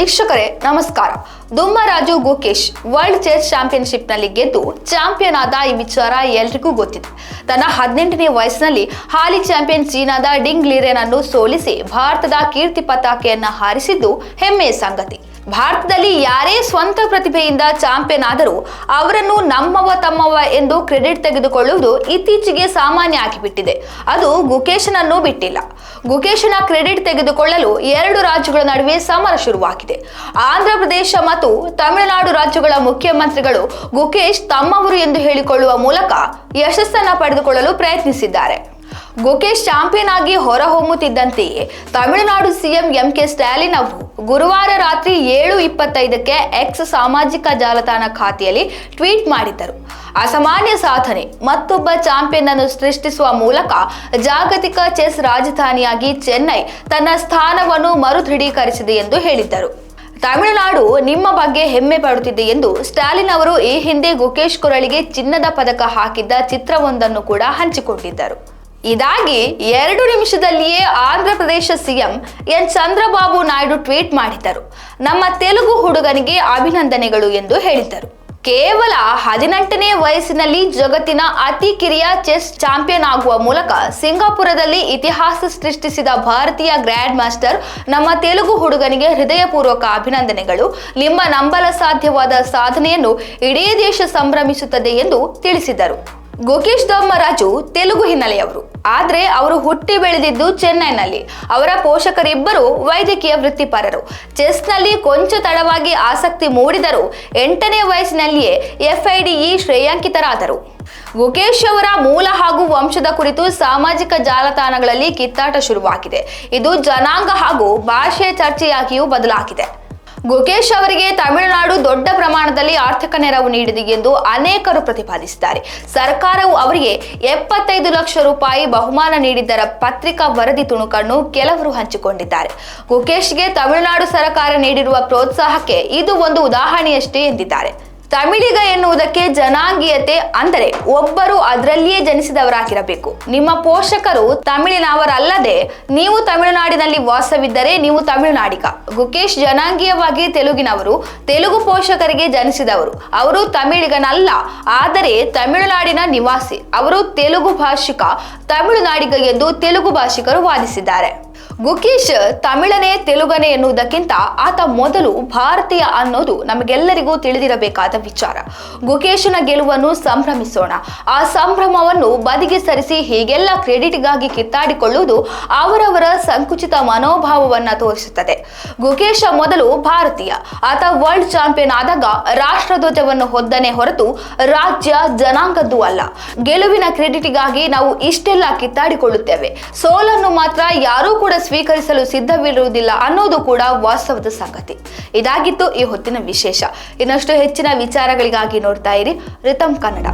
ವೀಕ್ಷಕರೇ, ನಮಸ್ಕಾರ. ದುಮ್ಮರಾಜು Gukesh, world chess ಚಾಂಪಿಯನ್ಶಿಪ್ನಲ್ಲಿ ಗೆದ್ದು ಚಾಂಪಿಯನ್ ಆದ ಈ ವಿಚಾರ ಎಲ್ರಿಗೂ ಗೊತ್ತಿದೆ. ತನ್ನ ಹದಿನೆಂಟನೇ ವಯಸ್ಸಿನಲ್ಲಿ ಹಾಲಿ ಚಾಂಪಿಯನ್ ಚೀನಾದ ಡಿಂಗ್ ಲಿರೇನ್ ಅನ್ನು ಸೋಲಿಸಿ ಭಾರತದ ಕೀರ್ತಿ ಪತಾಕೆಯನ್ನು ಹಾರಿಸಿದ್ದು ಹೆಮ್ಮೆಯ ಸಂಗತಿ. ಭಾರತದಲ್ಲಿ ಯಾರೇ ಸ್ವಂತ ಪ್ರತಿಭೆಯಿಂದ ಚಾಂಪಿಯನ್ ಆದರೂ ಅವರನ್ನು ನಮ್ಮವ ತಮ್ಮವ ಎಂದು ಕ್ರೆಡಿಟ್ ತೆಗೆದುಕೊಳ್ಳುವುದು ಇತ್ತೀಚೆಗೆ ಸಾಮಾನ್ಯ ಆಗಿಬಿಟ್ಟಿದೆ ಅದು ಗುಕೇಶನನ್ನು ಬಿಟ್ಟಿಲ್ಲ. ಗುಕೇಶನ ಕ್ರೆಡಿಟ್ ತೆಗೆದುಕೊಳ್ಳಲು ಎರಡು ರಾಜ್ಯಗಳ ನಡುವೆ ಸಮರ ಶುರುವಾಗಿದೆ. ಆಂಧ್ರ ಪ್ರದೇಶ ಮತ್ತು ತಮಿಳುನಾಡು ರಾಜ್ಯಗಳ ಮುಖ್ಯಮಂತ್ರಿಗಳು ಗುಕೇಶ್ ತಮ್ಮವರು ಎಂದು ಹೇಳಿಕೊಳ್ಳುವ ಮೂಲಕ ಯಶಸ್ಸನ್ನು ಪಡೆದುಕೊಳ್ಳಲು ಪ್ರಯತ್ನಿಸಿದ್ದಾರೆ. ಗುಕೇಶ್ ಚಾಂಪಿಯನ್ ಆಗಿ ಹೊರಹೊಮ್ಮುತ್ತಿದ್ದಂತೆಯೇ. Tamil Nadu CM M K Stalin ಅವರು ಗುರುವಾರ ರಾತ್ರಿ ಏಳು ಇಪ್ಪತ್ತೈದಕ್ಕೆ ಎಕ್ಸ್ ಸಾಮಾಜಿಕ ಜಾಲತಾಣ ಖಾತೆಯಲ್ಲಿ ಟ್ವೀಟ್ ಮಾಡಿದ್ದರು. ಅಸಾಮಾನ್ಯ ಸಾಧನೆ, ಮತ್ತೊಬ್ಬ ಚಾಂಪಿಯನ್ ಅನ್ನು ಸೃಷ್ಟಿಸುವ ಮೂಲಕ ಜಾಗತಿಕ ಚೆಸ್ ರಾಜಧಾನಿಯಾಗಿ ಚೆನ್ನೈ ತನ್ನ ಸ್ಥಾನವನ್ನು ಮರು ದೃಢೀಕರಿಸಿದೆ ಎಂದು ಹೇಳಿದ್ದರು. ತಮಿಳುನಾಡು ನಿಮ್ಮ ಬಗ್ಗೆ ಹೆಮ್ಮೆ ಪಡುತ್ತಿದೆ ಎಂದು ಸ್ಟಾಲಿನ್ ಅವರು ಈ ಹಿಂದೆ ಗುಕೇಶ್ ಕೊರಳಿಗೆ ಚಿನ್ನದ ಪದಕ ಹಾಕಿದ್ದ ಚಿತ್ರವೊಂದನ್ನು ಕೂಡ ಹಂಚಿಕೊಂಡಿದ್ದರು. ಇದಾಗಿ ಎರಡು ನಿಮಿಷದಲ್ಲಿಯೇ Andhra Pradesh CM N Chandrababu Naidu tweet ಮಾಡಿದ್ದರು. ನಮ್ಮ ತೆಲುಗು ಹುಡುಗನಿಗೆ ಅಭಿನಂದನೆಗಳು ಎಂದು ಹೇಳಿದ್ದರು. ಕೇವಲ ಹದಿನೆಂಟನೇ ವಯಸ್ಸಿನಲ್ಲಿ ಜಗತ್ತಿನ ಅತಿ ಕಿರಿಯ ಚೆಸ್ ಚಾಂಪಿಯನ್ ಆಗುವ ಮೂಲಕ ಸಿಂಗಾಪುರದಲ್ಲಿ ಇತಿಹಾಸ ಸೃಷ್ಟಿಸಿದ ಭಾರತೀಯ ಗ್ರ್ಯಾಂಡ್ ಮಾಸ್ಟರ್ ನಮ್ಮ ತೆಲುಗು ಹುಡುಗನಿಗೆ ಹೃದಯಪೂರ್ವಕ ಅಭಿನಂದನೆಗಳು. ನಿಮ್ಮ ನಂಬಲ ಸಾಧ್ಯವಾದ ಸಾಧನೆಯನ್ನು ಇಡೀ ದೇಶ ಸಂಭ್ರಮಿಸುತ್ತದೆ ಎಂದು ತಿಳಿಸಿದರು. ಗೋಕೇಶ್ ದಮ್ಮರಾಜು ತೆಲುಗು ಹಿನ್ನೆಲೆಯವರು. ಆದ್ರೆ ಅವರು ಹುಟ್ಟಿ ಬೆಳೆದಿದ್ದು ಚೆನ್ನೈನಲ್ಲಿ. ಅವರ ಪೋಷಕರಿಬ್ಬರು ವೈದ್ಯಕೀಯ ವೃತ್ತಿಪರರು. ಚೆಸ್ನಲ್ಲಿ ಕೊಂಚ ತಡವಾಗಿ ಆಸಕ್ತಿ ಮೂಡಿದರು ಎಂಟನೇ ವಯಸ್ಸಿನಲ್ಲಿಯೇ ಎಫ್ಐಡಿಇ ಶ್ರೇಯಾಂಕಿತರಾದರು. ಗುಕೇಶ್ ಅವರ ಮೂಲ ಹಾಗೂ ವಂಶದ ಕುರಿತು ಸಾಮಾಜಿಕ ಜಾಲತಾಣಗಳಲ್ಲಿ ಕಿತ್ತಾಟ ಶುರುವಾಗಿದೆ. ಇದು ಜನಾಂಗ ಹಾಗೂ ಭಾಷೆಯ ಚರ್ಚೆಯಾಗಿಯೂ ಬದಲಾಗಿದೆ. ಗುಕೇಶ್ ಅವರಿಗೆ ತಮಿಳುನಾಡು ದೊಡ್ಡ ಪ್ರಮಾಣದಲ್ಲಿ ಆರ್ಥಿಕ ನೆರವು ನೀಡಿದೆ ಎಂದು ಅನೇಕರು ಪ್ರತಿಪಾದಿಸಿದ್ದಾರೆ. ಸರ್ಕಾರವು ಅವರಿಗೆ ಎಪ್ಪತ್ತೈದು ಲಕ್ಷ ರೂಪಾಯಿ ಬಹುಮಾನ ನೀಡಿದ್ದರ ಪತ್ರಿಕಾ ವರದಿ ತುಣುಕನ್ನು ಕೆಲವರು ಹಂಚಿಕೊಂಡಿದ್ದಾರೆ. ಗುಕೇಶ್ಗೆ ತಮಿಳುನಾಡು ಸರ್ಕಾರ ನೀಡಿರುವ ಪ್ರೋತ್ಸಾಹಕ್ಕೆ ಇದು ಒಂದು ಉದಾಹರಣೆಯಷ್ಟೇ ಎಂದಿದ್ದಾರೆ. ತಮಿಳಿಗ ಎನ್ನುವುದಕ್ಕೆ ಜನಾಂಗೀಯತೆ ಅಂದರೆ ಒಬ್ಬರು ಅದರಲ್ಲಿಯೇ ಜನಿಸಿದವರಾಗಿರಬೇಕು. ನಿಮ್ಮ ಪೋಷಕರು ತಮಿಳಿನವರಲ್ಲದೆ ನೀವು ತಮಿಳುನಾಡಿನಲ್ಲಿ ವಾಸವಿದ್ದರೆ ನೀವು ತಮಿಳುನಾಡಿಗ. ಗುಕೇಶ್ ಜನಾಂಗೀಯವಾಗಿ ತೆಲುಗಿನವರು, ತೆಲುಗು ಪೋಷಕರಿಗೆ ಜನಿಸಿದವರು. ಅವರು ತಮಿಳಿಗನಲ್ಲ, ಆದರೆ ತಮಿಳುನಾಡಿನ ನಿವಾಸಿ. ಅವರು ತೆಲುಗು ಭಾಷಿಕ, ತಮಿಳುನಾಡಿಗ ಎಂದು ತೆಲುಗು ಭಾಷಿಕರು ವಾದಿಸಿದ್ದಾರೆ. ಗುಕೇಶ್, ತಮಿಳನೇ ತೆಲುಗನೇ ಎನ್ನುವುದಕ್ಕಿಂತ ಆತ ಮೊದಲು ಭಾರತೀಯ ಅನ್ನೋದು ನಮಗೆಲ್ಲರಿಗೂ ತಿಳಿದಿರಬೇಕಾದ ವಿಚಾರ. ಗುಕೇಶನ ಗೆಲುವನ್ನು ಸಂಭ್ರಮಿಸೋಣ. ಆ ಸಂಭ್ರಮವನ್ನು ಬದಿಗೆ ಸರಿಸಿ ಹೀಗೆಲ್ಲ ಕ್ರೆಡಿಟ್ಗಾಗಿ ಕಿತ್ತಾಡಿಕೊಳ್ಳುವುದು ಅವರವರ ಸಂಕುಚಿತ ಮನೋಭಾವವನ್ನ ತೋರಿಸುತ್ತದೆ. ಗುಕೇಶ ಮೊದಲು ಭಾರತೀಯ, ಆತ ವರ್ಲ್ಡ್ ಚಾಂಪಿಯನ್ ಆದಾಗ ರಾಷ್ಟ್ರಧ್ವಜವನ್ನು ಹೊದ್ದನೆ ಹೊರತು ರಾಜ್ಯ ಜನಾಂಗದ್ದು ಅಲ್ಲ. ಗೆಲುವಿನ ಕ್ರೆಡಿಟ್ಗಾಗಿ ನಾವು ಇಷ್ಟೆಲ್ಲ ಕಿತ್ತಾಡಿಕೊಳ್ಳುತ್ತೇವೆ. ಸೋಲನ್ನು ಮಾತ್ರ ಯಾರೂ ಕೂಡ ಸ್ವೀಕರಿಸಲು ಸಿದ್ಧವಿರುವುದಿಲ್ಲ ಅನ್ನೋದು ಕೂಡ ವಾಸ್ತವದ ಸಂಗತಿ. ಇದಾಗಿತ್ತು ಈ ಹೊತ್ತಿನ ವಿಶೇಷ. ಇನ್ನಷ್ಟು ಹೆಚ್ಚಿನ ವಿಚಾರಗಳಿಗಾಗಿ ನೋಡ್ತಾ ಇರಿ ರಿತಮ್ ಕನ್ನಡ.